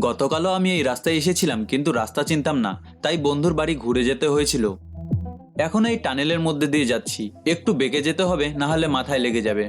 গতকালও আমি এই রাস্তায় এসেছিলাম, কিন্তু রাস্তা চিনতাম না, তাই বন্ধুর বাড়ি ঘুরে যেতে হয়েছিল। এখন এই টানেলের মধ্যে দিয়ে যাচ্ছি, একটু বেঁকে যেতে হবে, না হলে মাথায় লেগে যাবে।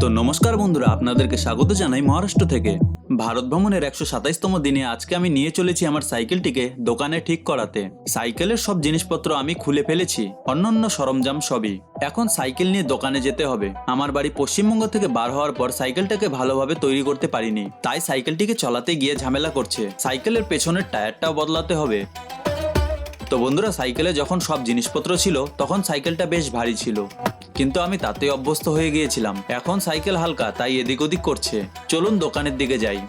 তো নমস্কার বন্ধুরা, আপনাদেরকে স্বাগত জানাই মহারাষ্ট্র থেকে। ভারত ভ্রমণের একশো সাতাইশতম দিনে আজকে আমি নিয়ে চলেছি আমার সাইকেলটিকে দোকানে ঠিক করাতে। সাইকেলের সব জিনিসপত্র আমি খুলে ফেলেছি, অন্যান্য সরঞ্জাম সবই। এখন সাইকেল নিয়ে দোকানে যেতে হবে। আমার বাড়ি পশ্চিমবঙ্গ থেকে বার হওয়ার পর সাইকেলটাকে ভালোভাবে তৈরি করতে পারিনি। তাই সাইকেলটিকে চলাতে গিয়ে ঝামেলা করছে। সাইকেলের পেছনের টায়ারটাও বদলাতে হবে। তো বন্ধুরা, সাইকেলে যখন সব জিনিসপত্র ছিল, তখন সাইকেলটা বেশ ভারী ছিল। কিন্তু আমি তাতে অভ্যস্ত হয়ে গিয়েছিলাম। এখন সাইকেল হালকা, তাই এদিক ওদিক করছে। চলুন দোকানের দিকে যাই।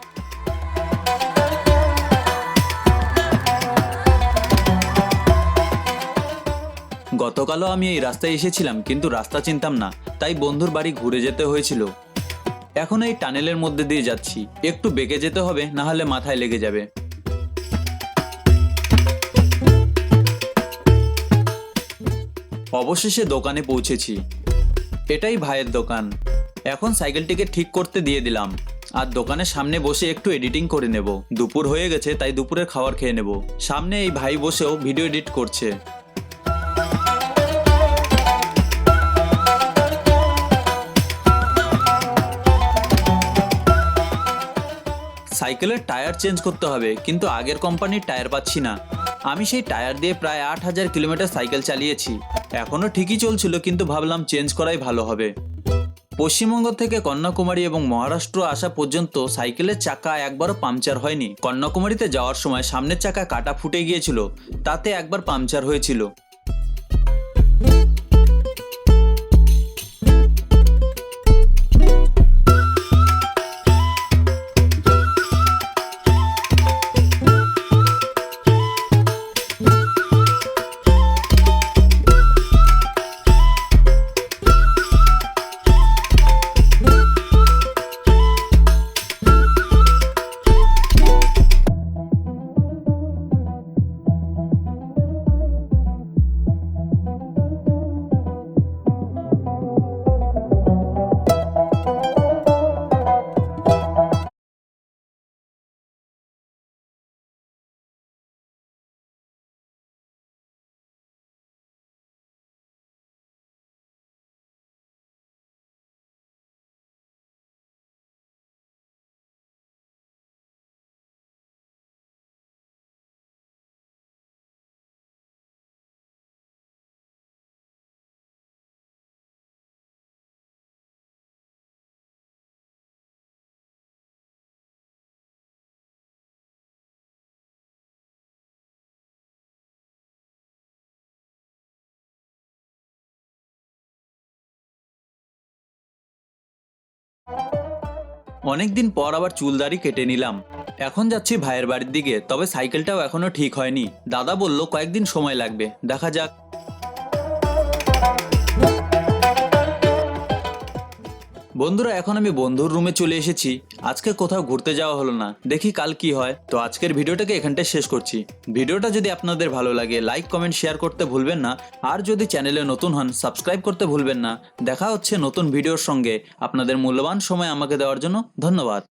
গতকালও আমি এই রাস্তায় এসেছিলাম, কিন্তু রাস্তা চিনতাম না, তাই বন্ধুর বাড়ি ঘুরে যেতে হয়েছিল। এখন এই টানেলের মধ্যে দিয়ে যাচ্ছি। একটু বেঁকে যেতে হবে, না হলে মাথায় লেগে যাবে। অবশেষে দোকানে পৌঁছেছি। এটাই ভাইয়ের দোকান। এখন সাইকেলটিকে ঠিক করতে দিয়ে দিলাম। আর দোকানের সামনে বসে একটু এডিটিং করে নেব। দুপুর হয়ে গেছে, তাই দুপুরের খাবার খেয়ে নেব। সামনে এই ভাই বসেও ভিডিও এডিট করছে। সাইকেলের টায়ার চেঞ্জ করতে হবে, কিন্তু আগের কোম্পানির টায়ার পাচ্ছি না। আমি সেই টায়ার দিয়ে প্রায় আট হাজার কিলোমিটার সাইকেল চালিয়েছি। এখনও ঠিকই চলছিল, কিন্তু ভাবলাম চেঞ্জ করাই ভালো হবে। পশ্চিমবঙ্গ থেকে কন্যাকুমারী এবং মহারাষ্ট্র আসা পর্যন্ত সাইকেলের চাকা একবারও পাংচার হয়নি। কন্যাকুমারীতে যাওয়ার সময় সামনের চাকা কাটা ফুটে গিয়েছিল, তাতে একবার পাংচার হয়েছিল। অনেকদিন পর আবার চুলদারি কেটে নিলাম। এখন যাচ্ছি ভাইয়ের বাড়ির দিকে, তবে সাইকেলটাও এখনও ঠিক হয়নি। দাদা বলল, কয়েকদিন সময় লাগবে। দেখা যাক। বন্ধুরা, এখন আমি বন্ধুর রুমে চলে এসেছি। আজকে কোথাও ঘুরতে যাওয়া হলো না। দেখি কাল কি হয়। তো আজকের ভিডিওটাকে এখানটায় শেষ করছি। ভিডিওটা যদি আপনাদের ভালো লাগে লাইক কমেন্ট শেয়ার করতে ভুলবেন না। আর যদি চ্যানেলে নতুন হন সাবস্ক্রাইব করতে ভুলবেন না। দেখা হচ্ছে নতুন ভিডিওর সঙ্গে। আপনাদের মূল্যবান সময় আমাকে দেওয়ার জন্য ধন্যবাদ।